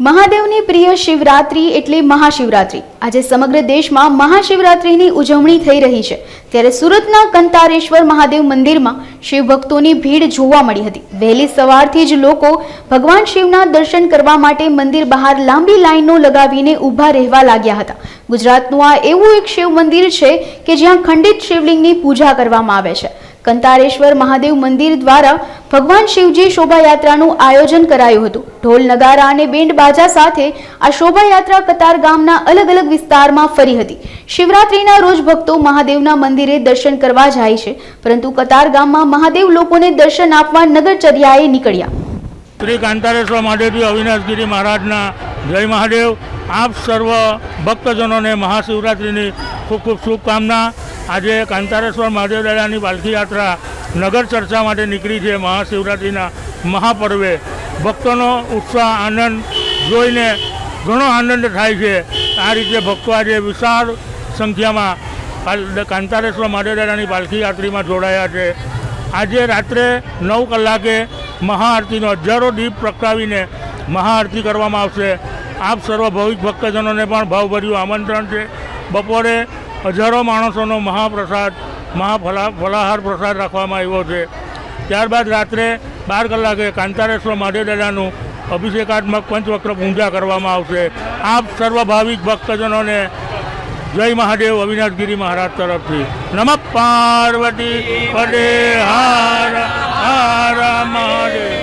મહાદેવની પ્રિય શિવરાત્રી એટલે મહાશિવરાત્રી. આજે સમગ્ર દેશમાં મહાશિવરાત્રીની ઉજવણી થઈ રહી છે. ત્યારે સુરતના કંતારેશ્વર મહાદેવ મંદિરમાં શિવભક્તોની ભીડ જોવા મળી હતી. વહેલી સવારથી જ લોકો ભગવાન શિવના દર્શન કરવા માટે મંદિર બહાર લાંબી લાઈનો લગાવીને ઊભા રહેવા લાગ્યા હતા. ગુજરાતનું આ એવું એક શિવ મંદિર છે કે જ્યાં ખંડિત શિવલિંગની પૂજા કરવામાં આવે છે. કંતારેશ્વર મહાદેવ મંદિર દ્વારા ભગવાન શિવજી શોભાયાત્રાનું આયોજન કરાયું હતું. ઢોલ નગારા અને બેન્ડ બાજા સાથે આ શોભાયાત્રા કતાર ગામના અલગ અલગ વિસ્તારમાં ફરી હતી. શિવરાત્રીના રોજ ભક્તો મહાદેવના મંદિરે દર્શન કરવા જાય છે, પરંતુ કતાર ગામમાં મહાદેવ લોકોને દર્શન આપવા નગરચર્યાએ નીકળ્યા. શ્રી કાંતારેશ્વર મહાદેવજી અવિનાશગીરી મહારાજના જય મહાદેવ. આપ સર્વ ભક્તજનોને મહાશિવરાત્રિની ખૂબ ખૂબ શુભકામના. આજે કાંતારેશ્વર મહાદેવ દાદાની પાલખી નગર ચર્ચા માટે નીકળી છે મહાશિવરાત્રિના મહાપર્વે. ભક્તોનો ઉત્સાહ, આનંદ જોઈને ઘણો આનંદ થાય છે. આ રીતે ભક્તો આજે વિશાળ સંખ્યામાં કાંતારેશ્વર મહાદેવ દાદાની પાલખી યાત્રીમાં જોડાયા છે. આજે રાત્રે નવ કલાકે મહાઆરતીનો હજારો દીપ પ્રગટાવીને મહાઆરતી કરવામાં આવશે. આપ સર્વ ભવિક ભક્તજનોને પણ ભાવભર્યું આમંત્રણ છે. બપોરે હજારો માણસોનો મહાપ્રસાદ, મહાફલા, ફલાહાર પ્રસાદ રાખવામાં આવ્યો છે. ત્યારબાદ રાત્રે બાર કલાકે કાંતારેશ્વર મહાદેવ દાદાનું અભિષેકાત્મક પંચવક્ર પૂજા કરવામાં આવશે. આપ સર્વ ભાવિક ભક્તજનોને જય મહાદેવ અવિનાશગીરી મહારાજ તરફથી. નમઃ પાર્વતી પદે હાર હાર મહાદેવ.